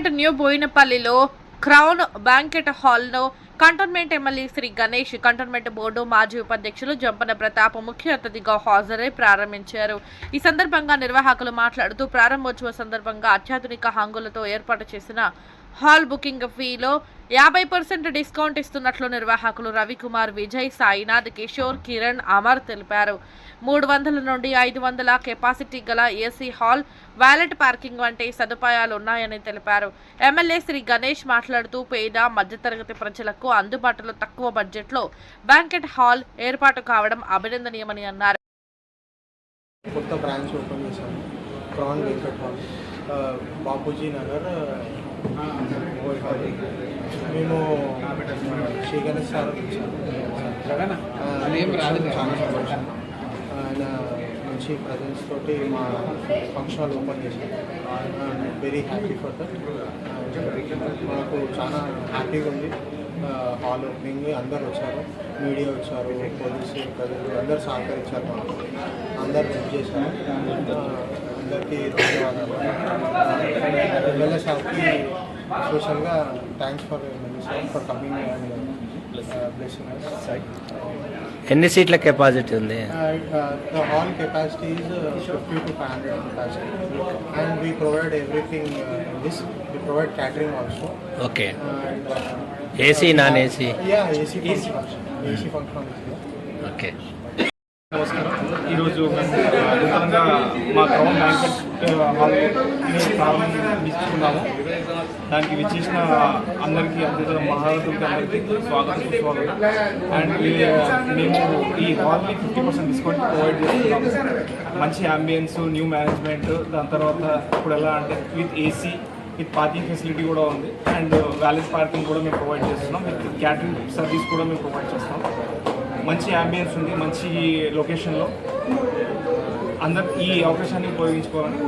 Cantonment new బోయినపల్లిలో crown banquet హాల్లో cantonment MLA Shri Ganesh cantonment board మాజీ ఉపాధ్యక్షులు జంపన ప్రతాప్ ముఖ్య అతిథిగా హాజరై ప్రారంభించారు. ఈ సందర్భంగా నిర్వాహకులు మాట్లాడుతూ ప్రారంభోత్సవ సందర్భంగా అత్యాధునిక హంగులతో ఏర్పాటు చేసిన హాల్ బుకింగ్ ఫీలో యాభై పర్సెంట్ డిస్కౌంట్ ఇస్తున్నట్లు నిర్వాహకులు రవికుమార్ విజయ్ సాయినాథ్ కిషోర్ కిరణ్ అమర్ తెలిపారు. మూడు వందల నుండి ఐదు వందల కెపాసిటీ గల ఏసీ హాల్ వ్యాలెట్ పార్కింగ్ వంటి సదుపాయాలు ఉన్నాయని తెలిపారు. ఎమ్మెల్యే శ్రీ గణేష్ మాట్లాడుతూ పేద మధ్యతరగతి ప్రజలకు అందుబాటులో తక్కువ బడ్జెట్లో బ్యాంకెట్ హాల్ ఏర్పాటు కావడం అభినందనీయమని అన్నారు. కొత్త బ్రాంచ్ ఓపెన్ చేశాము. వెంకట్ హాల్. బాపూజీ నగర్ మేము శ్రీ గణేష్ సార్ ఆయన మంచి ప్రజెన్స్ తోటి మా ఫంక్షన్ హాల్ ఓపెన్ చేశాము వెరీ హ్యాపీ ఫర్ దట్ మాకు చాలా హ్యాపీగా ఉంది. హాల్ ఓపెనింగ్ అందరు వచ్చారు. మీడియా వచ్చారు పోలీసు ప్రజలు అందరు సహకరించారు మాకు. అందరు బుక్ చేశారు. అందరికీ ధన్యవాదాలు. ఎమ్మెల్యే సార్కి స్పెషల్గా thanks for for coming and blessing ఎన్ని సీట్ల కెపాసిటీ ఉంది? The hall capacity is fifty to five hundred capacity and we provide everything this we provide catering also okay AC non AC ya AC function AC function okay నమస్కారం. ఈరోజు అద్భుతంగా నూతనంగా మా crown banquet హాల్ని ప్రారంభించుకున్నాము దానికి విచ్చేసిన అందరికీ అతిథుల మహారథులకి అందరికీ స్వాగతం సుస్వాగతం. అండ్ మేము ఈ హాల్ని ఫిఫ్టీ పర్సెంట్ డిస్కౌంట్ ప్రొవైడ్ చేస్తున్నాము. మంచి అంబియన్స్ న్యూ మేనేజ్మెంట్ దాని తర్వాత ఇప్పుడు ఎలా అంటే with AC with parking facility కూడా ఉంది. అండ్ వ్యాలెట్ పార్కింగ్ కూడా మేము ప్రొవైడ్ చేస్తున్నాం. విత్ క్యాటరింగ్ సర్వీస్ కూడా మేము ప్రొవైడ్ చేస్తున్నాం. మంచి అంబియన్స్ ఉంది మంచి లొకేషన్లో అందరు ఈ అవకాశాన్ని ఉపయోగించుకోవాలని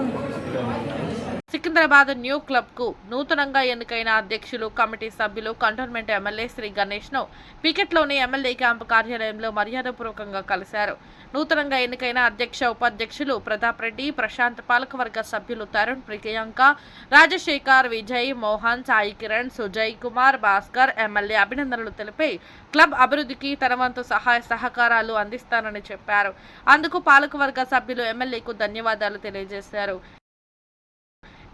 సికింద్రాబాద్ న్యూ క్లబ్కు నూతనంగా ఎన్నికైన అధ్యక్షులు కమిటీ సభ్యులు కంటోన్మెంట్ ఎమ్మెల్యే శ్రీ గణేష్ను పికెట్లోని ఎమ్మెల్యే క్యాంపు కార్యాలయంలో మర్యాదపూర్వకంగా కలిశారు. నూతనంగా ఎన్నికైన అధ్యక్ష ఉపాధ్యక్షులు ప్రతాప్ రెడ్డి ప్రశాంత్ పాలకవర్గ సభ్యులు తరుణ్ ప్రియాంక రాజశేఖర్ విజయ్ మోహన్ సాయి కిరణ్ సుజయ్ కుమార్ భాస్కర్ ఎమ్మెల్యే అభినందనలు తెలిపి క్లబ్ అభివృద్ధికి తన వంతు సహాయ సహకారాలు అందిస్తానని చెప్పారు. అందుకు పాలకవర్గ సభ్యులు ఎమ్మెల్యేకు ధన్యవాదాలు తెలియజేశారు.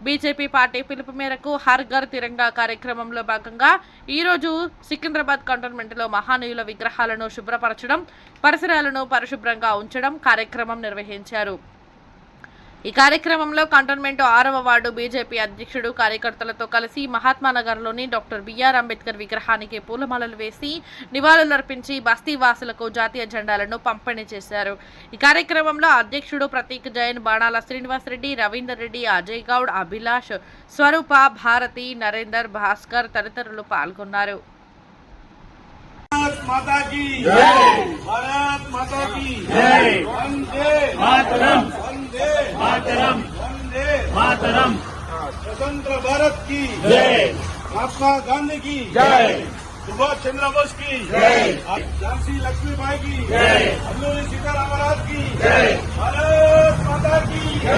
బీజేపీ పార్టీ పిలుపు మేరకు హర్ ఘర్ తిరంగా కార్యక్రమంలో భాగంగా ఈరోజు సికింద్రాబాద్ కంటోన్మెంట్లో మహానీయుల విగ్రహాలను శుభ్రపరచడం పరిసరాలను పరిశుభ్రంగా ఉంచడం కార్యక్రమం నిర్వహించారు. ఈ కార్యక్రమంలో కంటోన్మెంట్ ఆరవ వార్డు బీజేపీ అధ్యక్షుడు కార్యకర్తలతో కలిసి మహాత్మా నగర్లోని డాక్టర్ బిఆర్ అంబేద్కర్ విగ్రహానికి పూలమాలలు వేసి నివాళులర్పించి బస్తీ వాసులకు జాతీయ జెండాలను పంపిణీ చేశారు ఈ కార్యక్రమంలో అధ్యక్షుడు ప్రతీక్ జైన్ బాణాల శ్రీనివాసరెడ్డి రవీందర్ రెడ్డి అజయ్ గౌడ్ అభిలాష్ స్వరూప భారతి నరేందర్ భాస్కర్ తదితరులు పాల్గొన్నారు भारत माता की जय भारत माता की जय वंदे मातरम માતરમ માતરમ સ્વતંત્ર ભારત કી જય મહાત્મા ગાંધી કી જય સુભાષ ચંદ્ર બોઝ કી જય ઝાંસી લક્ષ્મીબાઈ કી જય અમૂલી સીતારામ રાજ કી જય ભારત માતા કી જય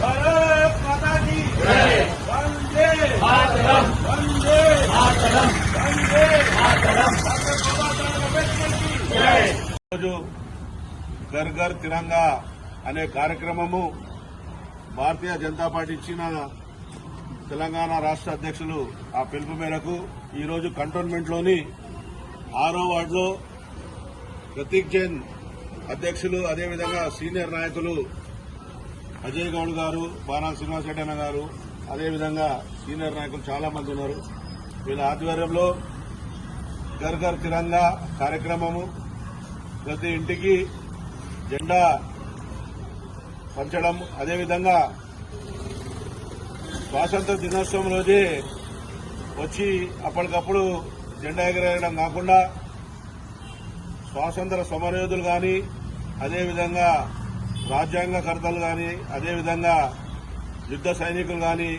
ભારત માતા કી જય વંદે માતરમ વંદે માતરમ વંદે માતરમ જય ઘર ઘર તિરંગા અને કાર્યક્રમમાં భారతీయ జనతా పార్టీ ఇచ్చిన తెలంగాణ రాష్ట్ర అధ్యక్షులు ఆ పిలుపు మేరకు ఈరోజు కంటోన్మెంట్లోని ఆరో వార్డులో ప్రతీక్ జైన్ అధ్యక్షులు అదేవిధంగా సీనియర్ నాయకులు అజయ్ గౌడ్ గారు బాణా శ్రీనివాసరెడ్డి అన్న గారు అదేవిధంగా సీనియర్ నాయకులు చాలా మంది ఉన్నారు. వీళ్ళ ఆధ్వర్యంలో ఘర్ ఘర్ తిరంగా కార్యక్రమము. ప్రతి ఇంటికి జెండా పంచడం. అదేవిధంగా స్వాతంత్ర దినోత్సవం రోజే వచ్చి అప్పటికప్పుడు జెండా ఎగరేయడం కాకుండా స్వాతంత్ర సమరయోధులు కానీ అదేవిధంగా రాజ్యాంగకర్తలు కానీ అదేవిధంగా యుద్ధ సైనికులు కానీ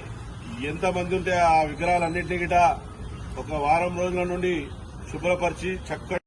ఎంతమంది ఉంటే ఆ విగ్రహాలన్నింటినీ గిట ఒక వారం రోజుల నుండి శుభ్రపరిచి చక్క